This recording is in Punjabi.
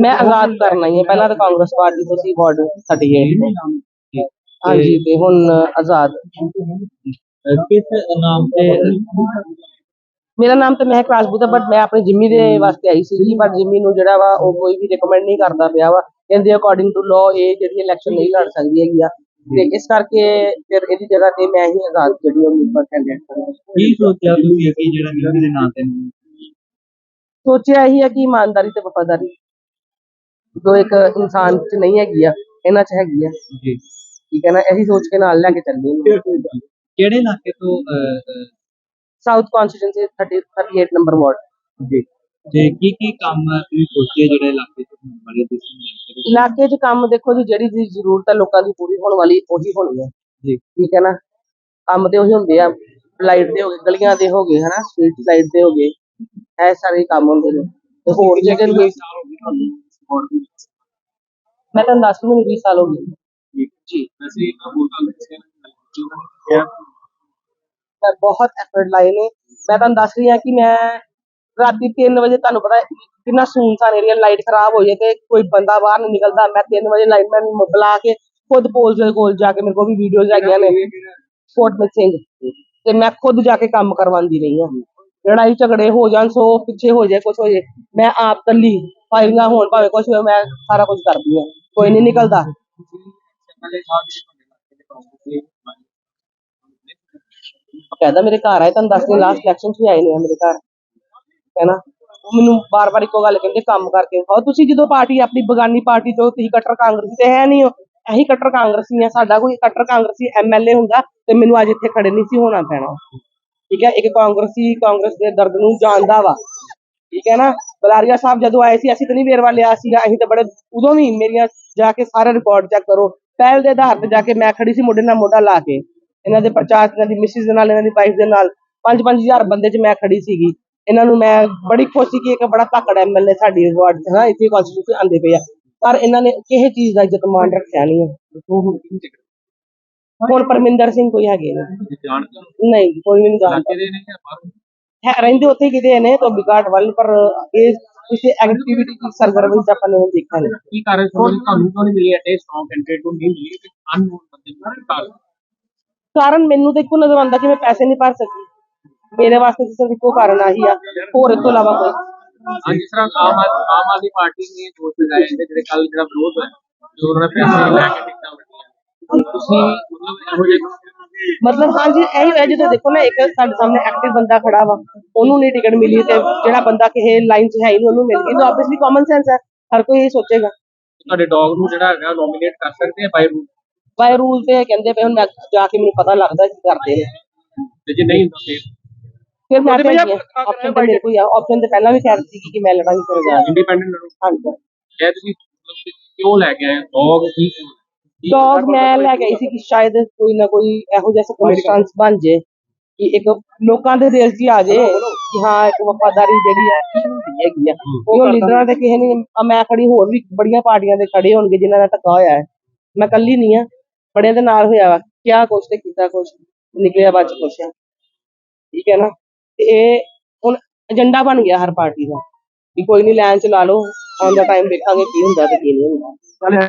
ਮੈਂ ਆਜ਼ਾਦ ਕਰਨਾ ਹੀ ਹੈ ਪਹਿਲਾਂ ਤਾਂ ਕਾਂਗਰਸ ਪਾਰਟੀ ਤੋਂ ਸੀ ਵਾਰਡ ਸਾਡੀ ਹੈ? ਹਾਂਜੀ ਤੇ ਹੁਣ ਆਜ਼ਾਦ। ਕਿਸ ਨਾਮ ਤੇ? ਮੇਰਾ ਨਾਮ ਤਾਂ ਮਹਿਕ ਰਾਜਪੂਤ ਹੈ ਬਟ ਮੈਂ ਆਪਣੀ ਜਿੰਮੀ ਦੇ ਵਾਸਤੇ ਆਈ ਸੀ ਪਰ ਜਿੰਮੀ ਨੂੰ ਜਿਹੜਾ ਵਾ ਉਹ ਕੋਈ ਵੀ ਰਿਕਮੈਂਡ ਨਹੀਂ ਕਰਦਾ ਪਿਆ ਵਾ। ਕਹਿੰਦੇ ਅਕੋਰਡਿੰਗ ਟੂ ਲਾਅ ਇਹ ਜਿਹੜੀ ਇਲੈਕਸ਼ਨ ਨਹੀਂ ਲੜ ਸਕਦੀ ਹੈਗੀ ਆ। ਤੇ ਇਸ ਕਰਕੇ ਫਿਰ ਇਹਦੀ ਜਗ੍ਹਾ ਤੇ ਮੈਂ ਹੀ ਆਜ਼ਾਦ ਜਿਹੜੀ ਉਮੀਦਵਾਰ ਕੈਂਡੀਡੇਟ ਕਰਾਂਗਾ ਕੀ ਸੋਚਿਆ ਤੁਸੀਂ ਕਿ ਜਿਹੜਾ ਮਿਲਣ ਦੇ ਨਾਂ ਤੇ? ਸੋਚਿਆ ਇਹੀ ਹੈ ਕਿ ਇਮਾਨਦਾਰੀ ਤੇ ਵਫਾਦਾਰੀ। ਜੋ ਇੱਕ ਇਨਸਾਨ ਚ ਨਹੀਂ ਹੈਗੀ ਆ ਇਹਨਾਂ ਚ ਹੈਗੀ ਆ। ਜੀ। ਠੀਕ ਹੈ ਨਾ? ਇਹੀ ਸੋਚ ਕੇ ਨਾਲ ਲੈ ਕੇ ਚੱਲੀ ਕਿਹੜੇ ਇਲਾਕੇ ਤੋਂ ਅਹ, ਅਹ, ਸਾਊਥ ਕਨਸਟੀਟਿਊਂਸੀ 30 38 ਨੰਬਰ ਵਾਰਡ ਜੀ। ਤੇ ਕੀ ਕੀ ਕੰਮ ਤੁਸੀਂ ਸੋਚੇ ਜਿਹੜੇ ਇਲਾਕੇ ਤੋਂ ਹੋਣ ਵਾਲੇ ਤੁਸੀਂ ਇਲਾਕੇ ਦੇ? 'ਚ ਕੰਮ ਦੇਖੋ ਜੀ ਜਿਹੜੀ ਚੀਜ਼ ਜ਼ਰੂਰਤ ਹੈ ਲੋਕਾਂ ਦੀ ਪੂਰੀ ਹੋਣ ਵਾਲੀ ਉਹੀ ਹੋਣੀ ਹੈ ਜੀ। ਠੀਕ ਹੈ ਨਾ? ਕੰਮ ਤੇ ਉਹੀ ਹੁੰਦੇ ਆ। ਲਾਈਟ ਦੇ ਹੋ ਗਏ ਗਲੀਆਂ ਦੇ ਹੋ ਗਏ ਹਨਾ? ਸਟਰੀਟ ਲਾਈਟ ਦੇ ਹੋ ਗਏ। ਇਹ ਸਾਰੇ ਕੰਮ ਹੁੰਦੇ ਨੇ। ਤੇ ਹੋਰ ਜਿਹੜੇ ਵੀ ਮੈਂ ਦੱਸ ਦੂੰ ਮੈਨੂੰ 20 ਸਾਲ ਹੋ ਗਏ। ਜੀ ਵੈਸੇ ਇੱਕ ਵੋਟਾਂ ਦੇ ਮੈਂ ਬਹੁਤ ਐਫਰਟ ਲਾਏ ਨੇ। ਮੈਂ ਤੁਹਾਨੂੰ ਦੱਸ ਰਹੀ ਹਾਂ ਕਿ ਮੈਂ ਰਾਤੀ 3 ਵਜੇ ਤੁਹਾਨੂੰ ਪਤਾ ਹੈ ਕਿੰਨਾ ਸੁਨਸਾਨ ਏਰੀਆ ਲਾਈਟ ਖਰਾਬ ਹੋ ਜਾਏ ਤੇ ਕੋਈ ਬੰਦਾ ਬਾਹਰ ਨਹੀਂ ਨਿਕਲਦਾ ਮੈਂ 3 ਵਜੇ ਲਾਈਨਮੈਨ ਨੂੰ ਬੁਲਾ ਕੇ ਖੁਦ ਪੋਲ ਦੇ ਕੋਲ ਜਾ ਕੇ ਮੇਰੇ ਕੋਲ ਵੀ ਵੀਡੀਓਜ਼ ਹੈਗੀਆਂ ਨੇ ਫੋਰਟ ਸਿੰਘ ਤੇ ਮੈਂ ਖੁਦ ਜਾ ਕੇ ਕੰਮ ਕਰਵਾਉਂਦੀ ਰਹੀ ਹਾਂ ਲੜਾਈ ਝਗੜੇ ਹੋ ਜਾਣ ਸੋ ਪਿੱਛੇ ਹੋ ਜਾਏ ਕੁਝ ਹੋ ਜਾਏ ਮੈਂ ਆਪ ਕੱਲੀ ਫਾਇਰਿੰਗਾਂ ਹੋਣ ਭਾਵੇਂ ਕੁਝ ਹੋਏ ਮੈਂ ਸਾਰਾ ਕੁਝ ਕਰਦੀ ਹਾਂ ਕੋਈ ਨਹੀਂ ਨਿਕਲਦਾ ਕਹਿੰਦਾ ਮੇਰੇ ਘਰ ਆਏ ਤੁਹਾਨੂੰ ਦੱਸ ਦਿਨ ਲਾਸਟ ਇਲੈਕਸ਼ਨ 'ਚ ਵੀ ਆਏ ਨੇ ਮੇਰੇ ਘਰ ਹੈਨਾ ਉਹ ਮੈਨੂੰ ਬਾਰ-ਬਾਰ ਇੱਕੋ ਗੱਲ ਕਹਿੰਦੇ, ਕੰਮ ਕਰਕੇ ਹੋ ਤੁਸੀਂ ਜਦੋਂ ਪਾਰਟੀ, ਆਪਣੀ ਬਗਾਨੀ ਪਾਰਟੀ ਤੋਂ ਤੁਸੀਂ ਕੱਟਰ ਕਾਂਗਰਸੀ ਤੇ ਹੈ ਨਹੀਂ ਹੋ, ਅਸੀਂ ਕੱਟਰ ਕਾਂਗਰਸੀ ਆ, ਸਾਡਾ ਕੋਈ ਕੱਟਰ ਕਾਂਗਰਸੀ ਐਮਐਲਏ ਹੁੰਦਾ ਤੇ ਮੈਨੂੰ ਅੱਜ ਇੱਥੇ ਖੜੇ ਨਹੀਂ ਸੀ ਹੋਣਾ ਪੈਣਾ। ਠੀਕ ਹੈ, ਇੱਕ ਕਾਂਗਰਸੀ, ਕਾਂਗਰਸ ਦੇ ਦਰਦ ਨੂੰ ਜਾਣਦਾ ਵਾ। ਠੀਕ ਹੈ ਨਾ, ਬਲਾਰੀਆ ਸਾਹਿਬ ਜਦੋਂ ਆਏ ਸੀ, ਅਸੀਂ ਤਾਂ ਨਹੀਂ ਵੇਰਵਾ ਲਿਆ ਸੀਗਾ, ਅਸੀਂ ਤਾਂ ਬੜੇ ਉਦੋਂ ਵੀ ਮੇਰੀਆਂ ਜਾ ਕੇ ਸਾਰੇ ਰਿਕਾਰਡ ਚੈੱਕ ਕਰੋ। ਪਹਿਲ ਦੇ ਆਧਾਰ ਤੇ ਜਾ ਕੇ ਮੈਂ ਖੜੀ ਸੀ, ਮੋਢੇ ਨਾਲ ਮੋਢਾ ਲਾ ਕੇ। ਇਹਨਾਂ ਦੇ ਪ੍ਰਚਾਰ, ਇਹਨਾਂ ਦੀ ਮਿਸਿਸ ਦੇ ਨਾਲ, ਇਹਨਾਂ ਦੀ ਵਾਈਫ ਦੇ ਨਾਲ 5-5000 ਬੰਦੇ 'ਚ ਮੈਂ ਖੜੀ ਸੀਗੀ। ਇਹਨਾਂ ਨੂੰ ਮੈਂ ਬੜੀ ਖੁਸ਼ ਕਿ ਇੱਕ ਬੜਾ ਧੱਕੜ ਐਮਐਲਏ ਸਾਡੀ ਵਾਰਡ 'ਚ ਨਾ ਇੱਥੇ ਕਨਸਟੀਟਿਊਸ਼ਨ ਆਂਦੇ ਪਏ ਆ। ਪਰ ਇਹਨਾਂ ਨੇ ਕਿਸੇ ਚੀਜ਼ ਦਾ ਇੱਜ਼ਤ ਮਾਨ ਰੱਖਿਆ ਨਹੀਂ ਹੈ ਹੁਣ ਪਰਮਿੰਦਰ ਸਿੰਘ ਕੋਈ ਹੈਗੇ ਨੇ ਨਹੀਂ ਕੋਈ ਨਹੀਂ ਜਾਣਦਾ। ਹੈ ਰਹਿੰਦੇ ਉੱਥੇ ਕਿਤੇ ਨੇ ਤੋਂ ਬਿਕਾਟ ਵੱਲ ਪਰ ਇਹ ਕਿਸੇ ਐਕਟੀਵਿਟੀ ਦੀ ਸਰਗਰਮੀ ਚ ਆਪਾਂ ਨੇ ਦੇਖਿਆ ਨਹੀਂ। ਕੀ ਕਾਰਨ ਤੁਹਾਨੂੰ ਕਿਉਂ ਨਹੀਂ ਮਿਲੀ ਐਟੇ ਸਟਰੋਂਗ ਕੈਂਡੀਡੇਟ ਨੂੰ ਨਹੀਂ ਮਿਲੀ। ਅਨਨੋਨ ਬੰਦੇ ਨੂੰ ਕਾਰਨ? ਕਾਰਨ ਮੈਨੂੰ ਤਾਂ ਇੱਕੋ ਨਜ਼ਰ ਆਉਂਦਾ ਕਿ ਮੈਂ ਪੈਸੇ ਨਹੀਂ ਭਰ ਸਕੀ। ਮੇਰੇ ਵਾਸਤੇ ਤਾਂ ਸਿਰਫ ਇੱਕੋ ਕਾਰਨ ਆਹੀ ਆ। ਹੋਰ ਇਸ ਤੋਂ ਇਲਾਵਾ ਕੋਈ। ਹਾਂ ਜਿਸ ਤਰ੍ਹਾਂ ਆਮ ਆਦ- ਆਮ ਆਦਮੀ ਪਾਰਟੀ ਨੇ ਦੋਸ਼ ਲਗਾਏ ਨੇ ਜਿਹੜੇ ਕੱਲ ਜਿਹੜਾ ਵਿਰੋਧ ਹੈ ਜੋ ਉਹਨਾਂ ਨੇ ਪੈਸੇ ਲੈ ਕੇ ਟਿਕਟਾਂ ਵੰਡੀਆਂ ਤੁਸੀਂ ਮਤਲਬ ਇਹੋ ਜਿਹੇ ਮਤਲਬ ਹਾਂਜੀ ਇਹੀ ਹੋਇਆ ਜਦੋਂ ਦੇਖੋ ਨਾ ਇੱਕ ਸਾਡੇ ਸਾਹਮਣੇ ਐਕਟਿਵ ਬੰਦਾ ਖੜਾ ਵਾ ਉਹਨੂੰ ਨਹੀਂ ਟਿਕਟ ਮਿਲੀ ਤੇ ਜਿਹੜਾ ਬੰਦਾ ਕਿਸੇ ਲਾਈਨ 'ਚ ਹੈ ਹੀ ਨਹੀਂ ਉਹਨੂੰ ਮਿਲ ਗਈ। ਤਾਂ ਆਬਵੀਅਸਲੀ ਕਾਮਨ ਸੈਂਸ ਹੈ ਹਰ ਕੋਈ ਇਹ ਸੋਚੇਗਾ। ਤੁਹਾਡੇ ਡੌਗ ਨੂੰ ਜਿਹੜਾ ਹੈਗਾ ਨੋਮੀਨੇਟ ਕਰ ਸਕਦੇ ਆ ਬਾਈ ਰੂਲ ਬਾਈ ਰੂਲ ਤੇ ਕਹਿੰਦੇ ਪਏ ਹੁਣ ਮੈਂ ਜਾ ਕੇ ਮੈਨੂੰ ਪਤਾ ਲੱਗਦਾ ਕੀ ਕਰਦੇ ਨੇ। ਤੇ ਜੇ ਨਹੀਂ ਹੁੰਦਾ ਫਿਰ? ਫਿਰ ਮੈਂ ਤਾਂ ਆਪਸ਼ਨ ਤੇ ਮੇਰੇ ਕੋਈ ਆ। ਆਪਸ਼ਨ ਤੇ ਪਹਿਲਾਂ ਵੀ ਕਹਿ ਸੀ ਕਿ ਮੈਂ ਲੜਾਂਗੀ ਫਿਰ ਜਾ ਇੰਡੀਪੈਂਡੈਂਟ ਲੜੋ। ਹਾਂਜੀ। ਇਹ ਤੁਸੀਂ ਮਤਲਬ ਕਿਉਂ ਲੈ ਕੇ ਆਏ? ਡੌਗ ਕੀ ਕੀ ਡੌਗ ਮੈਂ ਲੈ ਗਈ ਸੀ ਕਿ ਸ਼ਾਇਦ ਕੋਈ ਨਾ ਕੋਈ ਇਹੋ ਜਿਹਾ ਸਰਕਮਸਟੈਂਸ ਬਣ ਜੇ ਕਿ ਇੱਕ ਲੋਕਾਂ ਦੇ ਦਿਲ 'ਚ ਹੀ ਆ ਜੇ ਕਿ ਹਾਂ ਇੱਕ ਵਫਾਦਾਰੀ ਜਿਹੜੀ ਆ ਕੀ ਹੁੰਦੀ ਹੈਗੀ ਆ। ਉਹ ਲੀਡਰਾਂ ਦੇ ਕਿਸੇ ਨੇ ਆ ਮੈਂ ਖੜੀ ਹੋਰ ਵੀ ਬੜੀਆਂ ਪਾਰਟੀਆਂ ਦੇ ਖੜੇ ਹੋਣਗੇ ਜਿਨ੍ਹਾਂ ਦਾ ਧੱਕਾ ਹੋਇਆ ਹੈ। ਮੈਂ ਇਕੱਲੀ ਨਹੀਂ ਆ ਬੜਿਆਂ ਦੇ ਨਾਲ ਹੋਇਆ ਵਾ। ਕਿਆ ਕੁਛ ਤੇ ਕੀਤਾ ਕੁਛ ਨਿਕਲਿਆ ਬਾਅਦ ਚ ਕੁਛ ਠੀਕ ਹੈ ਨਾ? ਤੇ ਇਹ ਹੁਣ ਏਜੰਡਾ ਬਣ ਗਿਆ ਹਰ ਪਾਰਟੀ ਦਾ ਵੀ ਕੋਈ ਨਹੀਂ ਲਾਈਨ ਚ ਲਾ ਲਓ, ਆਉਣ ਦਾ ਟਾਈਮ ਦੇਖਾਂਗੇ ਕੀ ਹੁੰਦਾ ਤੇ ਕੀ ਨਹੀਂ ਹੁੰਦਾ।